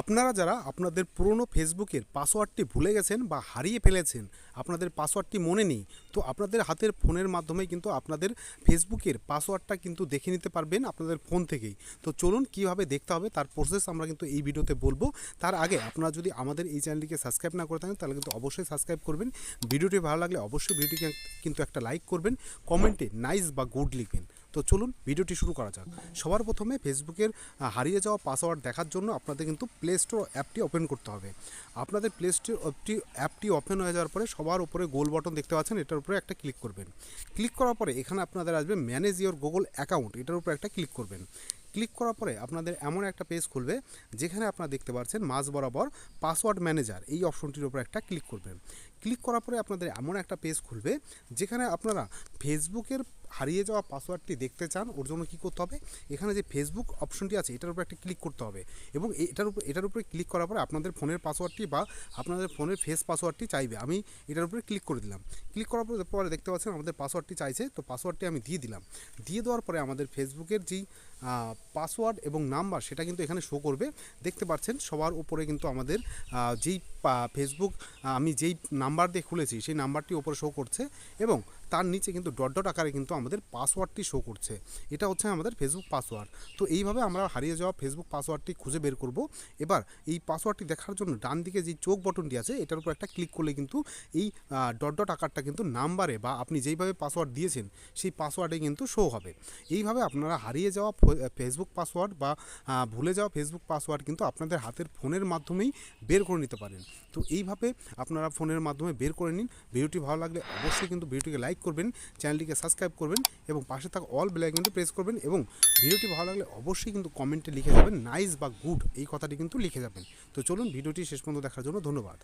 আপনারা যারা আপনাদের পুরনো ফেসবুকের পাসওয়ার্ডটি ভুলে গেছেন বা হারিয়ে ফেলেছেন, আপনাদের পাসওয়ার্ডটি মনে নেই, তো আপনাদের হাতের ফোনের মাধ্যমে কিন্তু আপনাদের ফেসবুকের পাসওয়ার্ডটা কিন্তু দেখে নিতে পারবেন আপনাদের ফোন থেকেই। তো চলুন কীভাবে দেখতে হবে, তার প্রসেস আমরা কিন্তু এই ভিডিওতে বলব। তার আগে আপনারা যদি আমাদের এই চ্যানেলটিকে সাবস্ক্রাইব না করে থাকেন, তাহলে কিন্তু অবশ্যই সাবস্ক্রাইব করবেন। ভিডিওটি ভালো লাগলে অবশ্যই ভিডিওটিকে কিন্তু একটা লাইক করবেন, কমেন্টে নাইস বা গুড লিখবেন। তো চলুন ভিডিওটি শুরু করা যাক। সবার প্রথমে ফেসবুকের হারিয়ে যাওয়া পাসওয়ার্ড দেখার জন্য আপনাদের কিন্তু প্লে স্টোর অ্যাপটি ওপেন করতে হবে। আপনাদের প্লে স্টোর অ্যাপটি অ্যাপটি ওপেন হয়ে যাওয়ার পরে সবার উপরে গোল বটন দেখতে পাচ্ছেন, এটার উপরে একটা ক্লিক করবেন। ক্লিক করার পরে এখানে আপনাদের আসবে ম্যানেজ ইওর গুগল অ্যাকাউন্ট এটার উপরে একটা ক্লিক করবেন। ক্লিক করার পরে আপনাদের এমন একটা পেজ খুলবে, যেখানে আপনারা দেখতে পাচ্ছেন মাঝ বরাবর পাসওয়ার্ড ম্যানেজার এই অপশনটির উপর একটা ক্লিক করবেন। ক্লিক করার পরে আপনাদের এমন একটা পেজ খুলবে, যেখানে আপনারা ফেসবুকের হারিয়ে যাওয়া পাসওয়ার্ডটি দেখতে চান, ওর জন্য কী করতে হবে? এখানে যে ফেসবুক অপশনটি আছে, এটার উপর একটা ক্লিক করতে হবে। এবং এটার উপর, এটার উপরে ক্লিক করার পরে আপনাদের ফোনের পাসওয়ার্ডটি বা আপনাদের ফোনের ফেস পাসওয়ার্ডটি চাইবে। আমি এটার উপরে ক্লিক করে দিলাম। ক্লিক করার পরে পরে দেখতে পাচ্ছেন আমাদের পাসওয়ার্ডটি চাইছে, তো পাসওয়ার্ডটি আমি দিয়ে দিলাম। দিয়ে দেওয়ার পরে আমাদের ফেসবুকের যেই পাসওয়ার্ড এবং নাম্বার, সেটা কিন্তু এখানে শো করবে। দেখতে পাচ্ছেন সবার উপরে কিন্তু আমাদের যেই ফেসবুক আমি যেই নাম্বার দিয়ে খুলেছি সেই নাম্বারটি ওপরে শো করছে এবং তার নিচে কিন্তু ডট ডট আকারে কিন্তু আমাদের পাসওয়ার্ডটি শো করছে। এটা হচ্ছে আমাদের ফেসবুক পাসওয়ার্ড তো এইভাবে আমরা হারিয়ে যাওয়া ফেসবুক পাসওয়ার্ডটি খুঁজে বের করব। এবার এই পাসওয়ার্ডটি দেখার জন্য ডান দিকে যে চোখ বটনটি আছে, এটার উপর একটা ক্লিক করলে কিন্তু এই ডট ডট আকারটা কিন্তু নাম্বারে বা আপনি যেইভাবে পাসওয়ার্ড দিয়েছেন, সেই পাসওয়ার্ডে কিন্তু শো হবে। এইভাবে আপনারা হারিয়ে যাওয়া ফেসবুক পাসওয়ার্ড বা ভুলে যাওয়া ফেসবুক পাসওয়ার্ড কিন্তু আপনাদের হাতের ফোনের মাধ্যমেই বের করে নিতে পারেন। তো এইভাবে আপনারা ফোনের মাধ্যমে বের করে নিন। ভিডিওটি ভালো লাগলে অবশ্যই কিন্তু ভিডিওটিকে লাইক করবেন, চ্যানেলটিকে সাবস্ক্রাইব করবেন এবং পাশে থাকা অল বেল আইকনটি প্রেস করবেন এবং ভিডিওটি ভালো লাগলে অবশ্যই কিন্তু কমেন্টে লিখে যাবেন নাইস বা গুড এই কথাটি কিন্তু লিখে যাবেন। তো চলুন ভিডিওটি শেষ পর্যন্ত দেখার জন্য ধন্যবাদ।